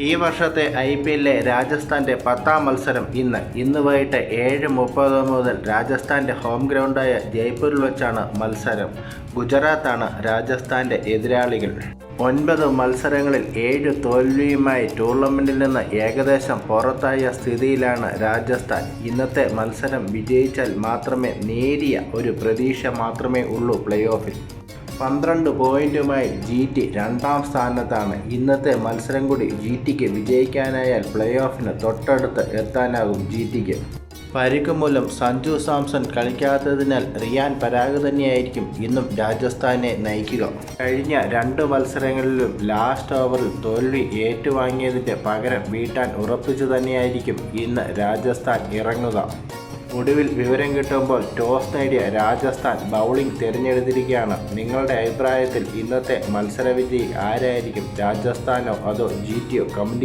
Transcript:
ഈ വർഷത്തെ I P എല്ലിലെ രാജസ്ഥാന്റെ പത്താം മത്സരം ഇന്ന്. ഇന്ന് വൈകിട്ട് ഏഴ് മുപ്പത് മുതൽ രാജസ്ഥാന്റെ ഹോം ഗ്രൗണ്ടായ ജയ്പൂരിൽ വെച്ചാണ് മത്സരം. ഗുജറാത്താണ് രാജസ്ഥാന്റെ എതിരാളികൾ. ഒൻപത് മത്സരങ്ങളിൽ ഏഴ് തോൽവിയുമായി ടൂർണമെന്റിൽ നിന്ന് ഏകദേശം പുറത്തായ സ്ഥിതിയിലാണ് രാജസ്ഥാൻ. ഇന്നത്തെ മത്സരം വിജയിച്ചാൽ മാത്രമേ നേരിയ ഒരു പ്രതീക്ഷ മാത്രമേ ഉള്ളൂ പ്ലേ ഓഫിൽ. പന്ത്രണ്ട് പോയിന്റുമായി ജി ടി രണ്ടാം സ്ഥാനത്താണ്. ഇന്നത്തെ മത്സരം കൂടി ജി ടിക്ക് വിജയിക്കാനായാൽ പ്ലേ ഓഫിന് തൊട്ടടുത്ത് എത്താനാകും ജി ടിക്ക് പരിക്ക് മൂലം സഞ്ജു സാംസൺ കളിക്കാത്തതിനാൽ റിയാൻ പരാഗ് തന്നെയായിരിക്കും ഇന്നും രാജസ്ഥാനെ നയിക്കുക. കഴിഞ്ഞ രണ്ട് മത്സരങ്ങളിലും ലാസ്റ്റ് ഓവറിൽ തോൽവി ഏറ്റുവാങ്ങിയതിന്റെ പകരം വീട്ടാൻ ഉറപ്പിച്ചു തന്നെയായിരിക്കും ഇന്ന് രാജസ്ഥാൻ ഇറങ്ങുക. ഒടുവിൽ വിവരം കിട്ടുമ്പോൾ ടോസ് നേടിയ രാജസ്ഥാൻ ബൗളിംഗ് തിരഞ്ഞെടുത്തിരിക്കുകയാണ്. നിങ്ങളുടെ അഭിപ്രായത്തിൽ ഇന്നത്തെ മത്സരവിധി ആരായിരിക്കും? രാജസ്ഥാനോ അതോ ജി ടിയോ കമന്റ്